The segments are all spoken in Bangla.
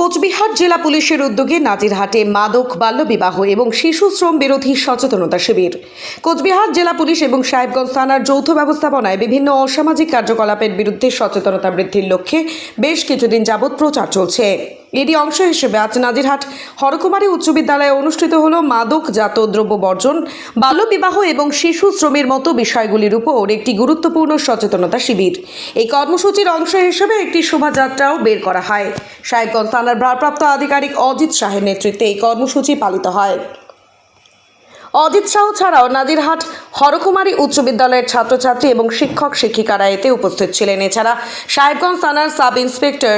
কোচবিহার জেলা পুলিশের উদ্যোগে নাজিরহাটে মাদক, বাল্যবিবাহ এবং শিশু শ্রম বিরোধী সচেতনতা শিবির। কোচবিহার জেলা পুলিশ এবং সাহেবগঞ্জ থানার যৌথ ব্যবস্থাপনায় বিভিন্ন অসামাজিক কার্যকলাপের বিরুদ্ধে সচেতনতা বৃদ্ধির লক্ষ্যে বেশ কিছুদিন যাবৎ প্রচার চলছে। এরই অংশ হিসেবে আজ নাজিরহাট হরকুমারী উচ্চ বিদ্যালয়ে অনুষ্ঠিত হল মাদকজাত দ্রব্য বর্জন বাল্যবিবাহ এবং শিশু শ্রমের মতো বিষয়গুলির উপর একটি গুরুত্বপূর্ণ সচেতনতা শিবির। এই কর্মসূচির অংশ হিসেবে একটি শোভাযাত্রাও বের করা হয়। সাহেবগঞ্জ থানার ভারপ্রাপ্ত আধিকারিক অজিত শাহের নেতৃত্বে এই কর্মসূচি পালিত হয়। অজিত শাহ ছাড়াও নাজিরহাট হরকুমারী উচ্চ বিদ্যালয়ের ছাত্রছাত্রী এবং শিক্ষক শিক্ষিকারা এতে উপস্থিত ছিলেন। এছাড়া সাহেবগঞ্জ থানার সাব ইন্সপেক্টর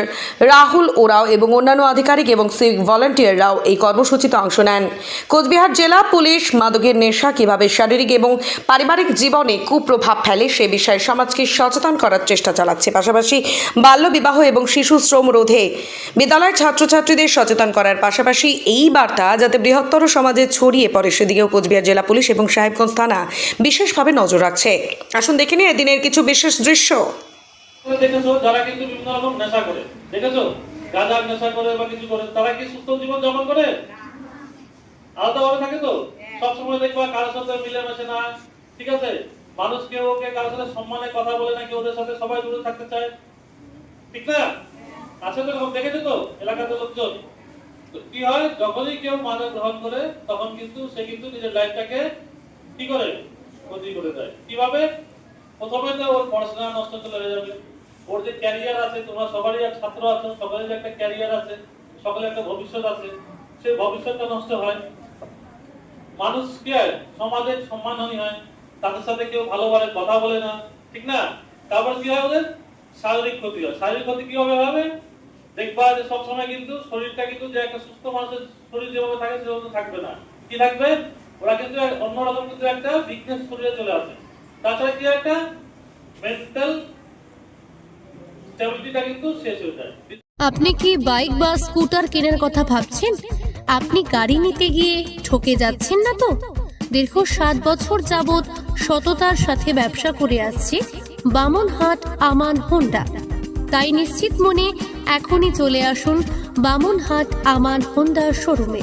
রাহুল ওরাও এবং অন্যান্য আধিকারিক এবং সিভিক ভলান্টিয়াররাও এই কর্মসূচিতে অংশ নেন। কোচবিহার জেলা পুলিশ মাদকের নেশা কীভাবে শারীরিক এবং পারিবারিক জীবনে কুপ্রভাব ফেলে সে বিষয়ে সমাজকে সচেতন করার চেষ্টা চালাচ্ছে। পাশাপাশি বাল্যবিবাহ এবং শিশু শ্রম রোধে বিদ্যালয়ের ছাত্রছাত্রীদের সচেতন করার পাশাপাশি এই বার্তা যাতে বৃহত্তর সমাজে ছড়িয়ে পড়ে, সেদিকেও কোচবিহার জেলা পুলিশ এবং সাহেবগঞ্জ থানা বিশেষভাবে নজর রাখছে। আসুন দেখে নিয়ে এদিনের কিছু বিশেষ দৃশ্য। দেখেছ? কি তো? তো কি হয়? যখনই কেউ মাদক গ্রহণ করে, তখন কিন্তু সে কিন্তু নিজের লাইফটাকে কি করে? ক্ষতি করে দেয়। কীভাবে? প্রথমে তো ওর পড়াশোনা নষ্ট চলে যাবে। ওর যে ক্যারিয়ার আছে, তোমরা সবারই ছাত্র আছো, সবারই একটা ক্যারিয়ার আছে সকলের একটা ভবিষ্যৎ আছে সেই ভবিষ্যৎটা নষ্ট হয়। মানুষ কি হয় সমাজের সম্মানহানি হয়, তাদের সাথে কেউ ভালোভাবে কথা বলে না, ঠিক না? তারপর কি হয় ওদের? শারীরিক ক্ষতি হয়। শারীরিক ক্ষতি কীভাবে হবে? দেখবা যে সবসময় কিন্তু শরীরটা কিন্তু যে একটা সুস্থ মানুষের শরীর যেভাবে থাকে, সেভাবে থাকবে না। কি থাকবে? ওরা কিন্তু অন্যরকম কিন্তু একটা উইকনেস শরীরে চলে আসে। তাছাড়া কি একটা? মেন্টাল স্টেবিলিটিটা কিন্তু শেষ হয়ে যায়। আপনি কি বাইক বা স্কুটার কেনার কথা ভাবছেন? আপনি গাড়ি নিতে গিয়ে ঠকে যাচ্ছেন না তো? দীর্ঘ সাত বছর যাবৎ সততার সাথে ব্যবসা করে আসছে বামনহাট আমান হোন্ডা। তাই নিশ্চিত মনে এখনই চলে আসুন বামনহাট আমান হোন্ডা শোরুমে।